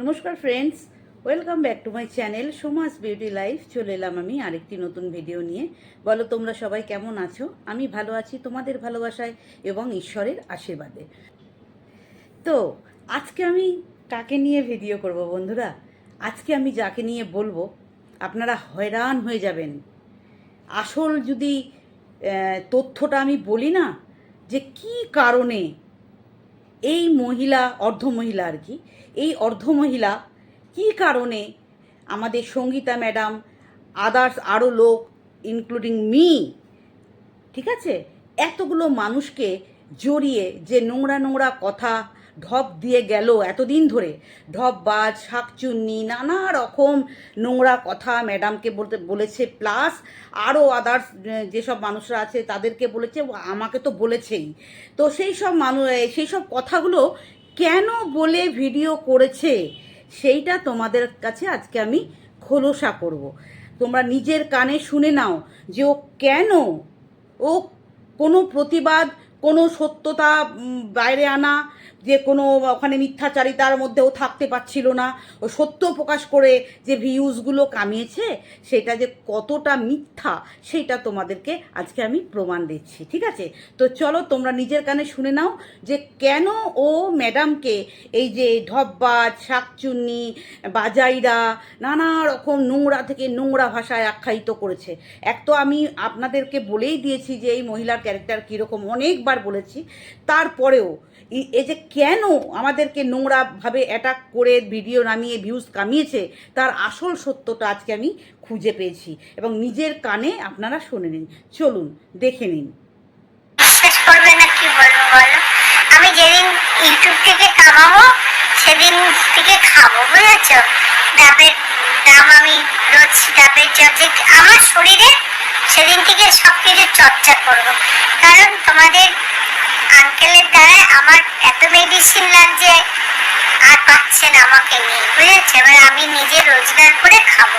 নমস্কার friends welcome back to my channel সমাজ beauty life চলে এলাম আমি আরেকটি নতুন ভিডিও নিয়ে। বলো, তোমরা সবাই কেমন আছো? আমি ভালো আছি তোমাদের ভালোবাসায় এবং ঈশ্বরের আশীর্বাদে। তো, আজকে আমি কাকে নিয়ে ভিডিও করব বন্ধুরা? আজকে আমি যাকে নিয়ে বলব, আপনারা হয়রান হয়ে যাবেন। আসল যদি তথ্যটা আমি বলি না, যে কি কারণে এই মহিলা, অর্ধ মহিলা আর কি, এই অর্ধ মহিলা কী কারণে আমাদের সঙ্গীতা ম্যাডাম আদার্স আরও লোক ইনক্লুডিং মি ঠিক আছে? এতগুলো মানুষকে জড়িয়ে যে নোংরা নোংরা কথা ঢপ দিয়ে গেল এতদিন ধরে। ঢপ, বাজ, শাকচুন্নি, নানা রকম নোংরা কথা ম্যাডামকে বলতে, বলেছে। প্লাস আরও আদার্স যেসব মানুষরা আছে তাদেরকে বলেছে আমাকে তো বলেছেই। তো সেই সব মানুষ সেই সব কথাগুলো কেন বলে ভিডিও করেছে? সেইটা তোমাদের কাছে আজকে আমি খোলসা করব। তোমরা নিজের কানে শুনে নাও যে ও কেন, ও কোনো প্রতিবাদ, কোনো সত্যতা বাইরে আনা যে কোনো ওখানে মিথ্যাচারিতার মধ্যেও থাকতে পারছিল না। ও সত্য প্রকাশ করে যে ভিউজগুলো কামিয়েছে, সেটা যে কতটা মিথ্যা সেইটা তোমাদেরকে আজকে আমি প্রমাণ দিচ্ছি, ঠিক আছে? তো চলো তোমরা নিজের কানে শুনে নাও যে কেন ও ম্যাডামকে এই যে ঢপবাজ, শাকচুন্নি, বাজাইরা, নানা রকম নোংরা থেকে নোংরা ভাষায় আখ্যায়িত করেছে। এক তো আমি আপনাদেরকে বলেই দিয়েছি যে এই মহিলার ক্যারেক্টার কীরকম অনেকবার বলেছি। তারপরেও এই যে কেন আমাদেরকে নোংরাভাবে অ্যাটাক করে ভিডিও নামিয়ে ভিউজ কামিয়েছে? তার আসল সত্যটা আজকে আমি খুঁজে পেয়েছি এবং নিজের কানে আপনারা শুনে নিন। চলুন, দেখে নিন। আমি যেদিন ইউটিউব থেকে কামাবো, সেদিন থেকে খাব, বুঝেছ? ডাবের দাম আমি রোজ ডাবের আমার শরীরে সেদিন থেকে সব কিছু চর্চা করব। কারণ তোমাদের আঙ্কেলের দ্বারা আমার এত মেডিসিন লাগছে আর পাচ্ছেন আমাকে নিয়ে, বুঝেছ? এবার আমি নিজে রোজগার করে খাব।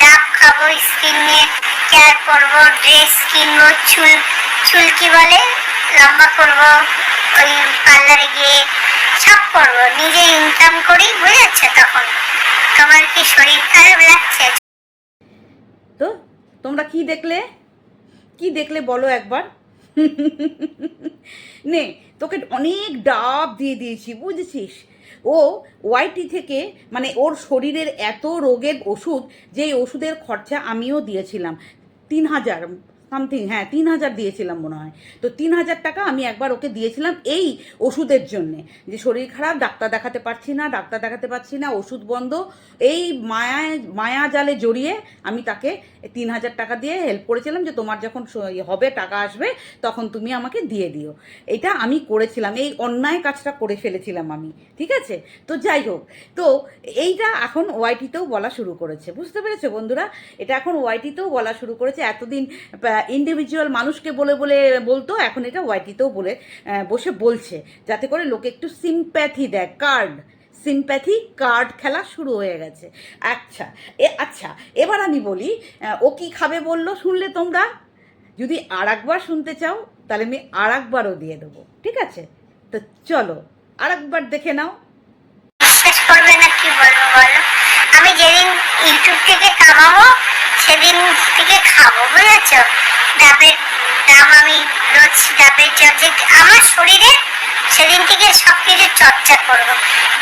ডাব খাব স্কিন নিয়ে কেয়ার করব ড্রেস কিনবো, চুল চুল কি বলে? লম্বা করব, ওই পার্লারে গিয়ে সব করব। নিজে ইনকাম করি, বুঝেছ তখন? তোমার কি শরীর খারাপ লাগছে? তো তোমরা কি দেখলে? কি দেখলে বলো একবার? নে, তোকে অনেক ডাব দিয়ে দিয়েছি, বুঝেছিস? ও ওয়াইটি থেকে মানে ওর শরীরের এত রোগের ওষুধ যে ওষুধের খরচা আমিও দিয়েছিলাম, তিন হাজার। সামথিং হ্যাঁ তিন হাজার দিয়েছিলাম মনে হয়। তো তিন হাজার টাকা আমি একবার ওকে দিয়েছিলাম এই ওষুধের জন্যে, যে শরীর খারাপ, ডাক্তার দেখাতে পারছি না, ডাক্তার দেখাতে পারছি না, ওষুধ বন্ধ, এই মায়ায়, মায়া জালে জড়িয়ে আমি তাকে তিন হাজার টাকা দিয়ে হেল্প করেছিলাম যে তোমার যখন ইয়ে হবে, টাকা আসবে, তখন তুমি আমাকে দিয়ে দিও। এটা আমি করেছিলাম, এই অন্যায় কাজটা করে ফেলেছিলাম আমি, ঠিক আছে? তো যাই হোক, তো এইটা এখন ওয়াইটিতেও বলা শুরু করেছে, বুঝতে পেরেছ বন্ধুরা? এটা এখন ওয়াইটিতেও বলা শুরু করেছে, এতদিন ইন্ডিভিজুয়াল মানুষকে বলে বলে বলতো, এখন এটা ওয়াইটিতেও বলে বসে বলছে। যাতে করে লোকে একটু সিম্প্যাথি দেয় কার্ড সিম্প্যাথি কার্ড খেলা শুরু হয়ে গেছে। আচ্ছা এ আচ্ছা এবার আমি বলি ও কি খাবে বলল শুনলে তোমরা? যদি আর একবার শুনতে চাও, তাহলে আমি আর একবারও দিয়ে দেবো, ঠিক আছে? তো চলো আর একবার দেখে নাও আমি যেদিন ইউটিউব থেকে কামাবো সেদিন থেকে খাব, বুঝেছ? ডাবের দাম আমি রোজ ডাবের চর্চা আমার শরীরে সেদিন থেকে সব কিছু চর্চা করব।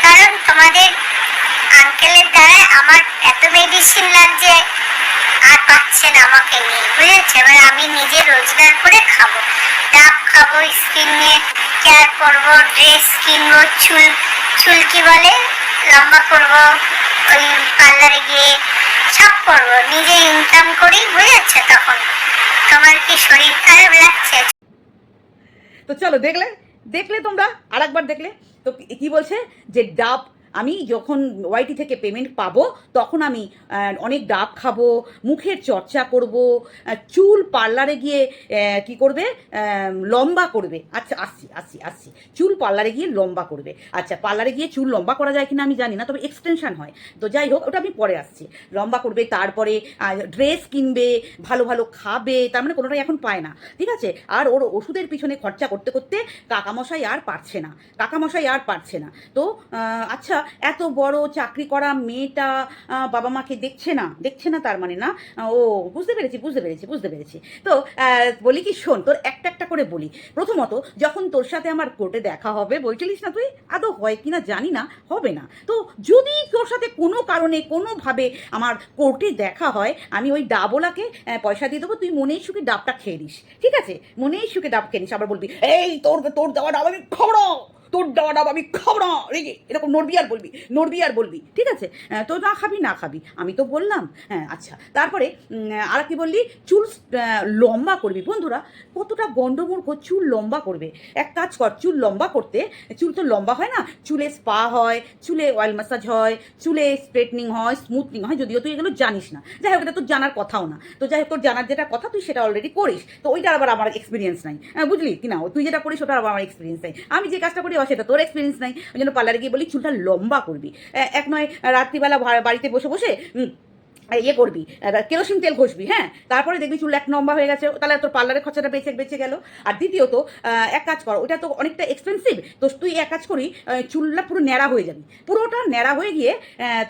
কারণ তোমাদের আঙ্কেলের দ্বারা আমার এত মেডিসিন লাগছে, আর পাচ্ছেন আমাকে নিয়ে, বুঝেছ? এবার আমি নিজে রোজগার করে খাব। ডাব খাব স্কিন নিয়ে কেয়ার করব ড্রেস কিনবো, চুল চুল কি বলে? লম্বা করব, ওই পার্লারে গিয়ে সব করব নিজে ইনকাম করি যাচ্ছে তখন। তোমার কি শরীর খারাপ লাগছে? তো চলো দেখলে দেখলে তোমরা আর একবার দেখলে। তো কি বলছে? যে ডাব আমি যখন ওয়াইটি থেকে পেমেন্ট পাবো, তখন আমি অনেক ডাব খাব, মুখের চর্চা করব চুল পার্লারে গিয়ে কি করবে লম্বা করবে। আচ্ছা আসছি আসছি আসছি। চুল পার্লারে গিয়ে লম্বা করবে। আচ্ছা পার্লারে গিয়ে চুল লম্বা করা যায় কিনা আমি জানি না, তবে এক্সটেনশন হয়। তো যাই হোক, ওটা আমি পরে আসছি। লম্বা করবে, তারপরে ড্রেস কিনবে, ভালো ভালো খাবে, তার মানে কোনোটাই এখন পায় না। ঠিক আছে? আর ওর ওষুধের পিছনে খরচা করতে করতে কাকামশাই আর পারছে না। কাকামশাই আর পারছে না। তো আচ্ছা এত বড় চাকরি করা মেয়েটা বাবা মাকে দেখছে না দেখছে না তার মানে না? ও, বুঝতে পেরেছি বুঝতে পেরেছি বুঝতে পেরেছি। তো বলি কি, শোন, তোর একটা একটা করে বলি। প্রথমত, যখন তোর সাথে আমার কোর্টে দেখা হবে, বলছিলিস না তুই? আদৌ হয় কিনা জানি না, হবে না। তো, যদি তোর সাথে কোনো কারণে, কোনোভাবে আমার কোর্টে দেখা হয়, আমি ওই ডাবলাকে পয়সা দিয়ে দেবো, তুই মনেই সুখে ডাবটা খেয়ে নিস। ঠিক আছে? মনেই সুখে ডাব খেয়ে নিস, আবার বলবি, এই, তোর তোর দেওয়া ডাব আমি খাব না তোর দেওয়া ডাব আমি খাব না। রেগে এরকম নড়বি আর বলবি নড়বি আর বলবি ঠিক আছে? তো না খাবি না খাবি আমি তো বললাম। হ্যাঁ আচ্ছা। তারপরে আর কি বললি? চুল লম্বা করবি। বন্ধুরা কতটা গন্ডমূর্খ চুল লম্বা করবে। এক কাজ কর চুল লম্বা করতে চুল তো লম্বা হয় না? চুলে স্পা হয় চুলে অয়েল ম্যাসাজ হয় চুলে স্ট্রেটনিং হয় স্মুথনিং হয় যদিও তুই এগুলো জানিস না। যাই হোক এটা তোর জানার কথাও না। তো যাই হোক তোর জানার যেটা কথা তুই সেটা অলরেডি করিস। তো ওইটা আবার আমার এক্সপিরিয়েন্স নাই। আহ, বুঝলি? কি না তুই যেটা করিস ওটা আবার আমার এক্সপিরিয়েন্স নাই। আমি যে কাজটা করি আবার সেটা তোর এক্সপিরিয়েন্স নাই। ওই জন্য পার্লারে গিয়ে বলি, চুলটা লম্বা করবি। এক নয়, রাত্রিবেলা বাড়িতে বসে বসে ইয়ে করবি কেরোসিন তেল ঘষবি হ্যাঁ? তারপরে দেখবি চুল এক নম্বর হয়ে গেছে, তাহলে তোর পার্লারের খরচাটা বেঁচে বেঁচে গেল। আর দ্বিতীয়ত এক কাজ কর, ওটা তো অনেকটা এক্সপেন্সিভ তো তুই এক কাজ করি চুলটা পুরো ন্যাড়া হয়ে যাবি। পুরোটা ন্যাড়া হয়ে গিয়ে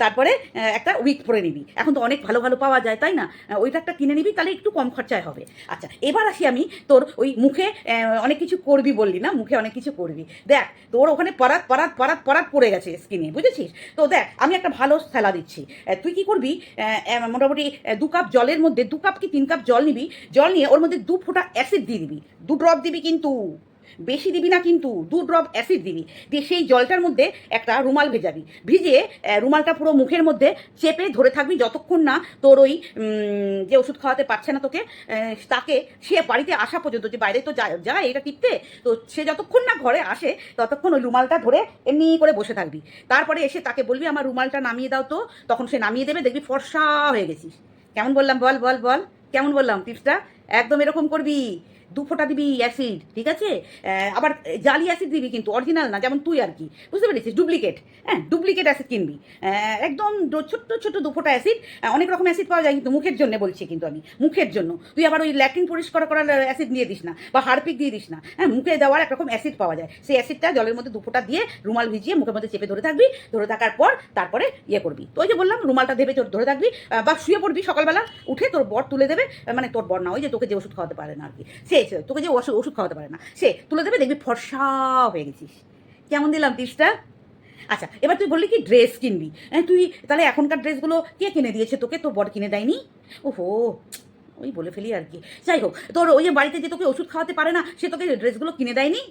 তারপরে একটা উইক পরে নিবি। এখন তো অনেক ভালো ভালো পাওয়া যায়, তাই না? ওইটা একটা কিনে নিবি, তাহলে একটু কম খরচায় হবে। আচ্ছা এবার আসি আমি তোর ওই মুখে অনেক কিছু করবি বললি না? মুখে অনেক কিছু করবি। দেখ, তোর ওখানে পরাত পরাত পরাত পরাত পড়ে গেছে স্কিনে বুঝেছিস? তো দেখ, আমি একটা ভালো স্যালা দিচ্ছি। তুই কি করবি? মোটামুটি দু কাপ জলের মধ্যে, দু কাপ কি তিন কাপ জল নিবি? জল নিয়ে ওর মধ্যে দু ফোঁটা অ্যাসিড দিয়ে দিবি। দু ড্রপ দিবি কিন্তু। বেশি দিবি না কিন্তু, দু ড্রপ অ্যাসিড দিবি। দিয়ে সেই জলটার মধ্যে একটা রুমাল ভেজাবি। ভিজিয়ে রুমালটা পুরো মুখের মধ্যে চেপে ধরে থাকবি যতক্ষণ না তোর ওই যে ওষুধ খাওয়াতে পারছে না তোকে তাকে, সে বাড়িতে আসা পর্যন্ত, যে বাইরে তো যায় যায় এটা টিপতে, তো সে যতক্ষণ না ঘরে আসে, ততক্ষণ ওই রুমালটা ধরে এমনি করে বসে থাকবি। তারপরে এসে তাকে বলবি, আমার রুমালটা নামিয়ে দাও তো। তখন সে নামিয়ে দেবে, দেখবি ফর্সা হয়ে গেছিস। কেমন বললাম বল বল বল। কেমন বললাম, টিপসটা? একদম এরকম করবি। দু ফোঁটা দিবি অ্যাসিড ঠিক আছে? আবার জালি অ্যাসিড দিবি কিন্তু অরিজিনাল না, যেমন তুই আর কি। বুঝতে পেরেছিস? ডুপ্লিকেট হ্যাঁ ডুপ্লিকেট অ্যাসিড কিনবি। একদম ছোট্ট ছোট্ট দু ফোঁটা অ্যাসিড অনেক রকম অ্যাসিড পাওয়া যায় কিন্তু মুখের জন্য বলছি কিন্তু আমি, মুখের জন্য। তুই আবার ওই ল্যাট্রিন পরিষ্কার করার অ্যাসিড দিয়ে দিস না, বা হারপিক দিয়ে দিস না। হ্যাঁ মুখে দেওয়ার একরকম অ্যাসিড পাওয়া যায়। সেই অ্যাসিডটা জলের মধ্যে দু ফোঁটা দিয়ে রুমাল ভিজিয়ে মুখের মধ্যে চেপে ধরে থাকবি, ধরে থাকার পর তারপরে ইয়ে করবি। তো ওই যে বললাম, রুমালটা দেবে ধরে থাকবি বা শুয়ে পড়বি সকালবেলা, উঠে তোর বর তুলে দেবে মানে তোর বর না, ওই যে তোকে যে ওষুধ খাওয়াতে পারে না আর কি। সে সে, তোকে যে ওষুধ ওষুধ খাওয়াতে পারে না। সে তুলে দেবে দেখবি ফর্সা হয়ে গেছিস। কেমন দিলাম টিপসটা? আচ্ছা এবার তুই বললি কি ড্রেস কিনবি। হ্যাঁ তুই তাহলে এখনকার ড্রেসগুলো কে কিনে দিয়েছে? তোকে তোর বর কিনে দেয়নি? ওহো ওই বলে ফেলি আর কি। যাই হোক তোর ওই যে বাড়িতে যে তোকে ওষুধ খাওয়াতে পারে না সে তোকে ড্রেসগুলো কিনে দেয়নি?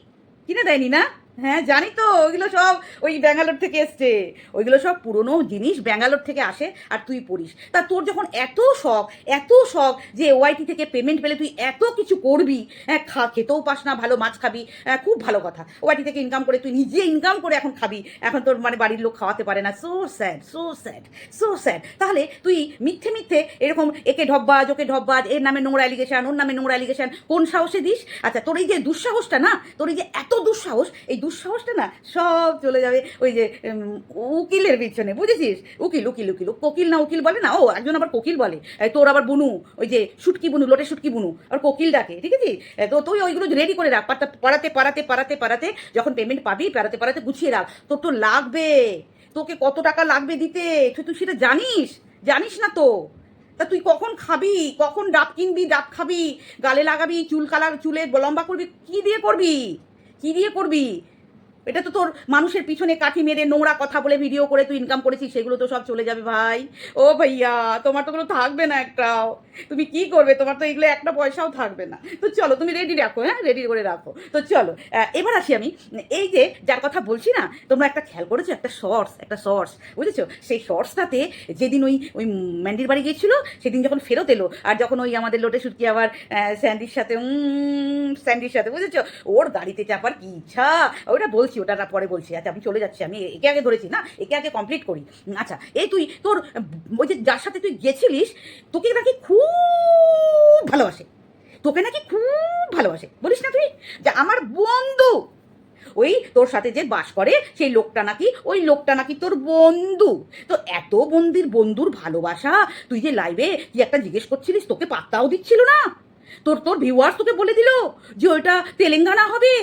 কিনে দেয়নি না? হ্যাঁ জানি তো ওইগুলো সব ওই ব্যাঙ্গালোর থেকে এসছে। ওইগুলো সব পুরনো জিনিস ব্যাঙ্গালোর থেকে আসে আর তুই পড়িস। তা তোর যখন এত শখ এত শখ যে ওআইটি থেকে পেমেন্ট পেলে তুই এত কিছু করবি হ্যাঁ খা খেতেও পাস না ভালো মাছ খাবি হ্যাঁ, খুব ভালো কথা। ওআইটি থেকে ইনকাম করে তুই নিজে ইনকাম করে এখন খাবি। এখন তোর মানে বাড়ির লোক খাওয়াতে পারে না। So sad so sad so sad তাহলে তুই মিথ্যে মিথ্যে এরকম একে ঢব্বাজ ওকে ঢব্বাজ এর নামে নোংরা অ্যালিগেশন ওর নামে নোংরা অ্যালিগেশন কোন সাহসে দিস? আচ্ছা তোর এই যে দুঃসাহসটা না তোর এই যে এত দুঃসাহস এই দুঃসাহসটা না সব চলে যাবে। ওই যে উকিলের পিছনে, বুঝেছিস? উকিল উকিল উকিল। কোকিল না উকিল বলে না? ও, একজন আবার কোকিল বলে। তোর আবার বুনু, ওই যে, শুটকি বুনু, লোটে শুটকি বুনু। আর কোকিল ডাকে, ঠিক আছে? তো তুই ওইগুলো রেডি করে রাখ। পাড়াতে পাড়াতে পাড়াতে পাড়াতে যখন পেমেন্ট পাবি পাড়াতে পাড়াতে গুছিয়ে রাখ। তোর তো লাগবে। তোকে কত টাকা লাগবে দিতে? তুই তুই সেটা জানিস? জানিস না তো? তা তুই কখন খাবি? কখন ডাব কিনবি, ডাব খাবি? গালে লাগাবি, চুল কালার, চুলে লম্বা করবি? কি দিয়ে করবি? কি দিয়ে করবি? এটা তো তোর মানুষের পিছনে কাঠি মেরে নোংরা কথা বলে ভিডিও করে তুই ইনকাম করেছিস, সেগুলো তো সব চলে যাবে ভাই। ও ভাইয়া, তোমার তো কোনো থাকবে না একটাও। তুমি কি করবে? তোমার তো এগুলো একটা পয়সাও থাকবে না। তো চলো, তুমি রেডি রাখো হ্যাঁ? রেডি করে রাখো। তো চলো এবার আসি আমি। এই যে যার কথা বলছি না, তোমরা একটা খেয়াল করেছ? একটা শর্টস একটা শর্টস বুঝেছ? সেই শর্টসটাতে যেদিন ওই ওই ম্যান্ডির বাড়ি গিয়েছিল, সেদিন যখন ফেরত এলো, আর যখন ওই আমাদের লোটে সুটকি আবার স্যান্ডির সাথে স্যান্ডির সাথে, বুঝেছ? ওর গাড়িতে চাপার কি ইচ্ছা? ওটা বলছি ওটা পরে বলছি আচ্ছা আমি চলে যাচ্ছি, আমি একে আগে ধরেছি, না? একে আগে কমপ্লিট করি। আচ্ছা এই তুই, তোর, ওই যে যার সাথে তুই গেছিলিস, তোকে নাকি খুব ভালোবাসে। তোকে নাকি খুব ভালোবাসে। বলিস না তুই? যে আমার বন্ধু। ওই তোর সাথে যে বাস করে, সেই লোকটা নাকি, ওই লোকটা নাকি তোর বন্ধু। তো এত বন্দির, বন্ধুর ভালোবাসা, তুই যে লাইভে কি একটা জিজ্ঞেস করছিলিস, তোকে পাত্তাও দিচ্ছিল না? তোর তোর ভিউয়ার্স তোকে বলে দিল যে ওইটা তেলেঙ্গানা হবে?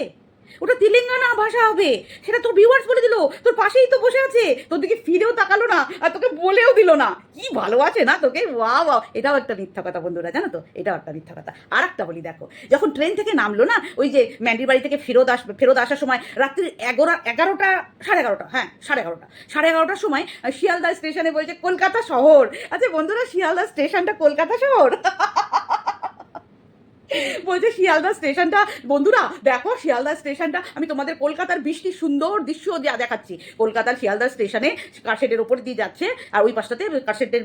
ওটা তেলেঙ্গানা ভাষা হবে। সেটা তোর ভিউয়ার্স বলে দিল। তোর পাশেই তো বসে আছে। তোর দিকে ফিরেও তাকালো না আর তোকে বলেও দিল না। কি ভালো আছে না তোকে? ওয়া ওয়া এটাও একটা মিথ্যা কথা বন্ধুরা, জানো তো? এটাও একটা মিথ্যা কথা। আর একটা বলি দেখো, যখন ট্রেন থেকে নামলো না, ওই যে ম্যান্ডির বাড়ি থেকে ফেরত আস, ফেরত আসার সময় রাত্রি এগারো, এগারোটা, সাড়ে এগারোটা হ্যাঁ সাড়ে এগারোটা। সাড়ে এগারোটার সময় শিয়ালদা স্টেশনে বলছে, কলকাতা শহর। আচ্ছা বন্ধুরা, শিয়ালদা স্টেশনটা কলকাতা শহর? বলছে, শিয়ালদা স্টেশনটা, বন্ধুরা, দেখো শিয়ালদা স্টেশনটা, আমি তোমাদের কলকাতার বৃষ্টির সুন্দর দৃশ্য দেখাচ্ছি। কলকাতার শিয়ালদা স্টেশনে কারশেডের ওপর দিয়ে যাচ্ছে, আর ওই পাশটাতে কারশেডের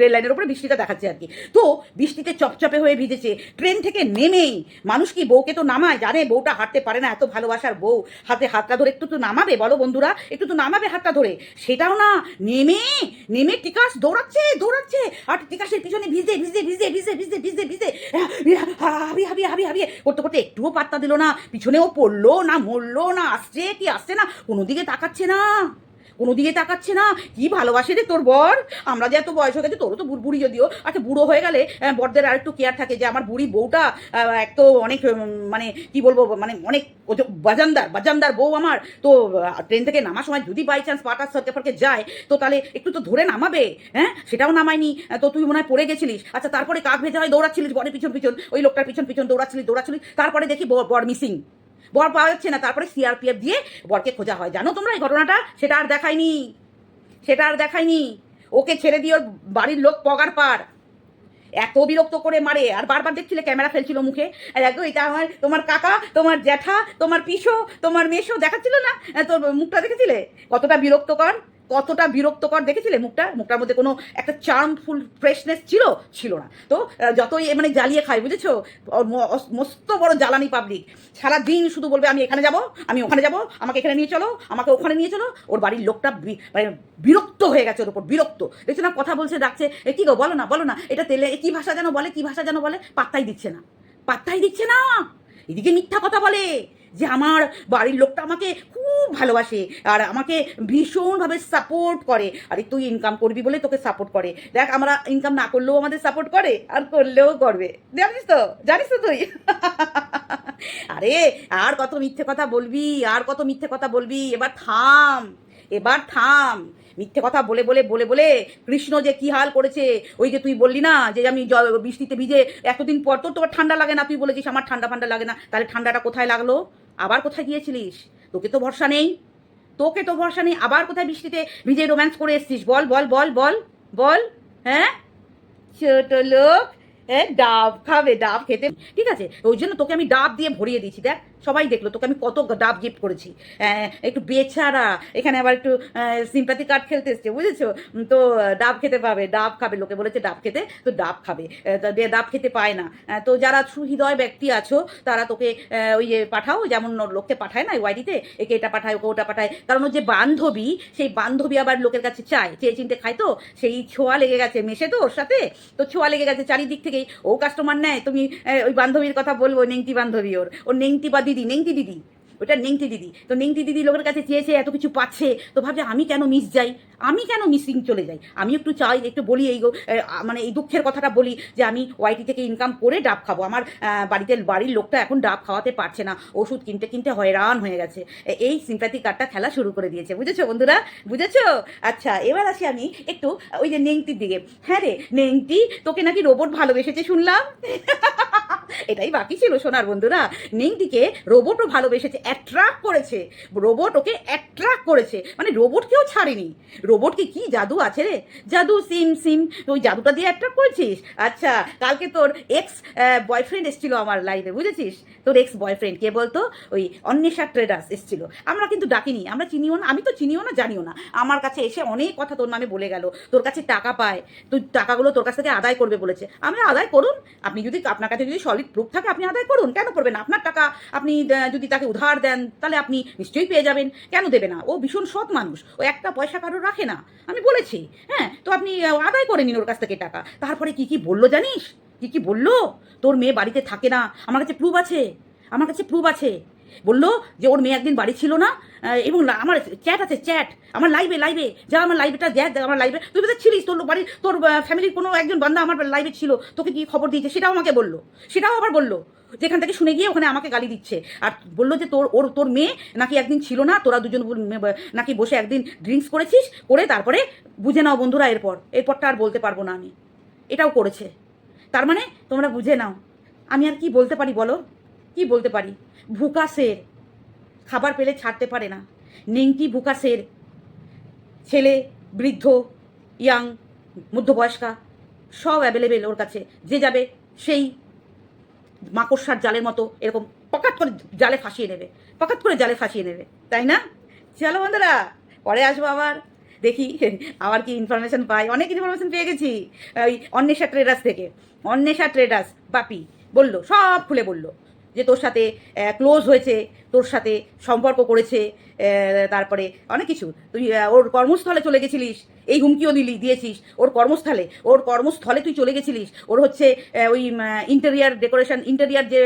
রেল লাইনের ওপরে বৃষ্টিটা দেখাচ্ছে আর কি। তো বৃষ্টিতে চপচপে হয়ে ভিজেছে, ট্রেন থেকে নেমেই মানুষ কি বউকে তো নামায়? জানে, বউটা হাঁটতে পারে না, এত ভালোবাসার বউ। হাতে হাতটা ধরে একটু তো নামাবে, বলো বন্ধুরা, একটু তো নামাবে হাতটা ধরে। সেটাও না, নেমে নেমে টিকাস দৌড়াচ্ছে দৌড়াচ্ছে, আর টিকাসের পিছনে ভিজে ভিজে ভিজে ভিজে ভিজে ভিজে ভিজে হাবি হাবি হাবি হাবি। করতে করতে একটুও পাত্তা দিল না। পিছনেও পড়ল না, মরলো না, আসছে কি, আসছে না? কোনো দিকে তাকাচ্ছে না। কোনো দিকে তাকাচ্ছে না। কি ভালোবাসে রে তোর বর? আমরা যে এত বয়স হয়ে গেছে, তোরও তো বুড়ি যদিও। আচ্ছা বুড়ো হয়ে গেলে বরদের আর একটু কেয়ার থাকে যে আমার বুড়ি বউটা এক তো অনেক মানে কি বলব মানে অনেক বাজানদার বাজানদার বউ আমার। তো ট্রেন থেকে নামার সময় যদি বাই চান্স পাটা সরকে ফরকে যায়, তো তাহলে একটু তো ধরে নামাবে হ্যাঁ? সেটাও নামায়নি। তো তুই মনে হয় পড়ে গেছিলিস। আচ্ছা তারপরে কাক ভেজা হয় দৌড়াচ্ছিলিস বরের পিছন পিছন, ওই লোকটার পিছন পিছন দৌড়াচ্ছিলিস দৌড়াচ্ছিলিস। তারপরে দেখি বর মিসিং বর পাওয়া যাচ্ছে না, তারপরে সিআরপিএফ দিয়ে বরকে খোঁজা হয়। জানো তোমরা এই ঘটনাটা? সেটা আর দেখায়নি। সেটা আর দেখায়নি। ওকে ছেড়ে দিয়ে ওর বাড়ির লোক পগার পার। এত বিরক্ত করে মারে। আর বারবার দেখছিলে ক্যামেরা ফেলছিল মুখে। দেখো এটা আমার, তোমার কাকা, তোমার জ্যাঠা, তোমার পিসো, তোমার মেসো দেখাচ্ছিল না? তোর মুখটা দেখেছিলে? কতটা বিরক্তকর। কতটা বিরক্তকর দেখেছিলে মুখটা? মুখটার মধ্যে কোনো একটা চার্মফুল ফ্রেশনেস ছিল? ছিল না। তো যতই মানে জ্বালিয়ে খায় বুঝেছ? মস্ত বড় জ্বালানি পাবলিক সারা দিন শুধু বলবে, আমি এখানে যাব, আমি ওখানে যাব, আমাকে এখানে নিয়ে চলো, আমাকে ওখানে নিয়ে চলো। ওর বাড়ির লোকটা মানে বিরক্ত হয়ে গেছে ওর উপর, বিরক্ত। দেখছ না, কথা বলছে, ডাকছে, এ কি গো, বলো না বলো না, এটা তেলে কি ভাষা যেন বলে, কি ভাষা যেন বলে? পাত্তাই দিচ্ছে না। পাত্তাই দিচ্ছে না! এদিকে মিথ্যা কথা বলে। যে আমার বাড়ির লোকটা আমাকে খুব ভালোবাসে আর আমাকে ভীষণভাবে সাপোর্ট করে। আরে, তুই ইনকাম করবি বলে তোকে সাপোর্ট করে। দেখ, আমরা ইনকাম না করলেও আমাদের সাপোর্ট করে, আর করলেও করবে। জানিস তো? জানিস তো তুই? আরে, আর কত মিথ্যে কথা বলবি, আর কত মিথ্যে কথা বলবি? এবার থাম এবার থাম। মিথ্যে কথা বলে বলে বলে বলে কৃষ্ণ যে কি হাল করেছে, ওই যে তুই বললি না যে আমি বৃষ্টিতে ভিজে এতদিন পর তোর তোমার ঠান্ডা লাগে না, তুই বলেছিস আমার ঠান্ডা ফান্ডা লাগে না। তাহলে ঠান্ডাটা কোথায় লাগল? আবার কোথায় গিয়েছিলিস? তোকে তো ভরসা নেই। তোকে তো ভরসা নেই। আবার কোথায় বৃষ্টিতে ভিজে রোম্যান্স করে এসছিস? বল বল বল বল বল হ্যাঁ? ছোট লোক হ্যাঁ? ডাব খাবে, ডাব খেতে। ঠিক আছে, ওই জন্য তোকে আমি ডাব দিয়ে ভরিয়ে দিয়েছি, দেখ। সবাই দেখল, তোকে আমি কত ডাব গিফট করেছি। একটু বেচারা, এখানে আবার একটু সিম্পাতি কার্ড খেলতে এসছে, বুঝেছ? তো ডাব খেতে পাবে, ডাব খাবে, লোকে বলেছে ডাব খেতে, তো ডাব খাবে ডাব খেতে পায় না। তো যারা সুহৃদয় ব্যক্তি আছো, তারা তোকে ওই পাঠাও, যেমন লোককে পাঠায় না ওয়াইডিতে একে এটা পাঠায়, ওকে ওটা পাঠায়। কারণ যে বান্ধবী, সেই বান্ধবী আবার লোকের কাছে চায়। চেয়ে চিনতে খায় তো? সেই ছোঁয়া লেগে গেছে, মেশে তো ওর সাথে? তো ছোঁয়া লেগে গেছে, চারিদিক থেকেই। ও কাস্টমার নেয়, তুমি ওই বান্ধবীর কথা বলব, নেংটি বান্ধবী ওর। ওর নেংটি বা দিদি, নেংটি দিদি। ওটা নেংটি দিদি। তো নেংটি দিদি লোকের কাছে চেয়েছে এত কিছু পাচ্ছে। তো ভাবছে, আমি কেন মিস যাই? আমি কেন মিসিং চলে যাই? আমি একটু চাই, একটু বলি এই মানে এই দুঃখের কথাটা বলি যে আমি ওয়াইটি থেকে ইনকাম করে ডাব খাব। আমার বাড়িতে, বাড়ির লোকটা এখন ডাব খাওয়াতে পারছে না। ওষুধ কিনতে কিনতে হয়রান হয়ে গেছে। এই সিম্প্যাথি কার্ডটা খেলা শুরু করে দিয়েছে। বুঝেছ বন্ধুরা? বুঝেছ? আচ্ছা এবার আসি আমি একটু ওই যে নেংটির দিকে। হ্যাঁ রে, নেংটি তোকে নাকি রোবট ভালোবেসেছে শুনলাম? এটাই বাকি ছিল, সোনার বন্ধুরা। নিংটিকে রোবটও ভালোবেসেছে অ্যাট্রাক্ট করেছে। রোবট ওকে অ্যাট্রাক্ট করেছে। মানে রোবটকেও ছাড়েনি। রোবটকে কি জাদু আছে রে? জাদু, সিম সিম ওই জাদুটা দিয়ে অ্যাট্রাক্ট করেছিস? আচ্ছা কালকে তোর এক্স বয়ফ্রেন্ড এসেছিল আমার লাইফে বুঝেছিস? তোর এক্স বয়ফ্রেন্ড কে বলতো? ওই অন্বেষা ট্রেডার্স এসেছিল। আমরা কিন্তু ডাকিনি, আমরা চিনিও না, আমি তো চিনিও না, জানিও না। আমার কাছে এসে অনেক কথা তোর নামে বলে গেল। তোর কাছে টাকা পায়, তুই টাকাগুলো তোর কাছ থেকে আদায় করবে বলেছে। আমি আদায় করুন। আপনি যদি, আপনার কাছে যদি সলিড প্রুফ থাকে, আপনি আদায় করুন। কেন করবেন? আপনার টাকা আপনি যদি তাকে উধার দেন, তাহলে আপনি নিশ্চয়ই পেয়ে যাবেন। কেন দেবে না? ও ভীষণ সৎ মানুষ। ও একটা পয়সা কারোর রাখে না। আমি বলেছি হ্যাঁ? তো আপনি আদায় করে নিন ওর কাছ থেকে টাকা। তারপরে কি কি বলল জানিস? কি কি বলল? তোর মেয়ে বাড়িতে থাকে না। আমার কাছে প্রুফ আছে। আমার কাছে প্রুফ আছে। বলল যে ওর মেয়ে একদিন বাড়ি ছিল না এবং আমার চ্যাট আছে চ্যাট আমার লাইভে লাইভে যা আমার লাইভটা দেখ আমার লাইভে তুই তো ছিলিস? তোর বাড়ির, তোর ফ্যামিলির কোনো একজন বান্ধা আমার লাইভে ছিল। তোকে কি খবর দিয়েছে? সেটাও আমাকে বলল। সেটাও আবার বলল। যেখান থেকে শুনে গিয়ে ওখানে আমাকে গালি দিচ্ছে। আর বলল যে তোর, ওর, তোর মেয়ে নাকি একদিন ছিল না, তোরা দুজন নাকি বসে একদিন ড্রিঙ্কস করেছিস, করে তারপরে বুঝে নাও বন্ধুরা এরপর। এরপরটা আর বলতে পারব না আমি। এটাও করেছে। তার মানে তোমরা বুঝে নাও। আমি আর কি বলতে পারি বলো? কি বলতে পারি? ভুকা শের খাবার পেলে ছাড়তে পারে না। নেংটি ভুকা শের ছেলে, বৃদ্ধ, ইয়াং, মধ্যবয়স্কা, সব অ্যাভেলেবেল ওর কাছে। যে যাবে, সেই মাকড়সার জালের মতো এরকম পকাত করে জালে ফাঁসিয়ে নেবে পকাত করে জালে ফাঁসিয়ে নেবে তাই না? চলো বন্ধুরা, পরে আসব আবার। দেখি, আবার কি ইনফরমেশন পাই। অনেক ইনফরমেশন পেয়ে গেছি। ওই অন্বেষা ট্রেডার্স থেকে। অন্বেষা ট্রেডার্স বাপি, বলল, সব খুলে বলল। যে তোর সাথে ক্লোজ হয়েছে তোর সাথে সম্পর্ক করেছে তারপরে অনেক কিছু। তুই ওর কর্মস্থলে চলে গেছিলিস, এই হুমকিও দিলি, দিয়েছিস। ওর কর্মস্থলে ওর কর্মস্থলে তুই চলে গেছিলিস। ওর হচ্ছে ওই ইন্টেরিয়ার ডেকোরেশন ইন্টেরিয়ার যে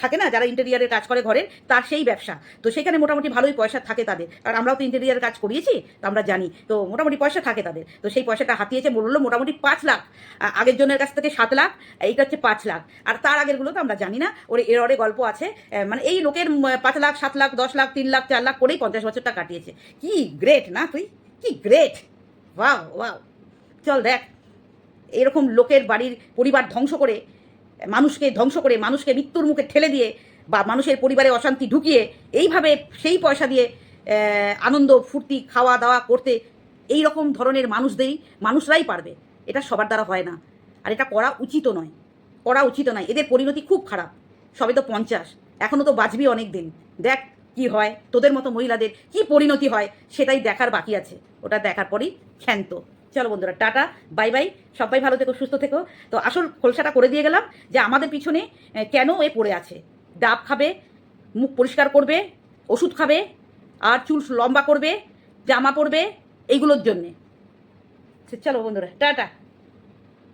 থাকে না, যারা ইন্টেরিয়ারের কাজ করে ঘরের, তার সেই ব্যবসা। তো সেখানে মোটামুটি ভালোই পয়সা থাকে তাদের। আর আমরাও তো ইন্টেরিয়ার কাজ করিয়েছি, তো আমরা জানি। তো মোটামুটি পয়সা থাকে তাদের। তো সেই পয়সাটা হাতিয়েছে, বলল মোটামুটি পাঁচ লাখ আগের জনের কাছ থেকে সাত লাখ, এইটা হচ্ছে পাঁচ লাখ। আর তার আগেরগুলো তো আমরা জানি না, ওর এর অরে গল্প আছে মানে এই লোকের পাঁচ লাখ সাত লাখ, দশ লাখ, তিন লাখ, চার লাখ করেই পঞ্চাশ বছরটা কাটিয়েছে। কি গ্রেট না তুই? কি গ্রেট ওয়াও ওয়াও চল দেখ, এরকম লোকের বাড়ির পরিবার ধ্বংস করে, মানুষকে ধ্বংস করে, মানুষকে মৃত্যুর মুখে ঠেলে দিয়ে বা মানুষের পরিবারে অশান্তি ঢুকিয়ে এইভাবে সেই পয়সা দিয়ে আনন্দ, ফুর্তি, খাওয়া দাওয়া করতে এই রকম ধরনের মানুষদেরই, মানুষরাই পারবে। এটা সবার দ্বারা হয় না। আর এটা করা উচিতও নয়। করা উচিত নয়। এদের পরিণতি খুব খারাপ। সবে তো পঞ্চাশ। এখনও তো বাঁচবি অনেক দিন দেখ কি হয়, তোদের মতো মহিলাদের কি পরিণতি হয়, সেটাই দেখার বাকি আছে। ওটা দেখার পরই ক্ষান্ত। চলো বন্ধুরা, টাটা, বাই বাই, সবাই ভালো থেকো, সুস্থ থেকো। তো আসল খোলসাটা করে দিয়ে গেলাম যে আমাদের পিছনে কেন এ পড়ে আছে? ডাব খাবে, মুখ পরিষ্কার করবে, ওষুধ খাবে, আর চুল লম্বা করবে, জামা পরবে, এইগুলোর জন্যে। চলো বন্ধুরা, টাটা।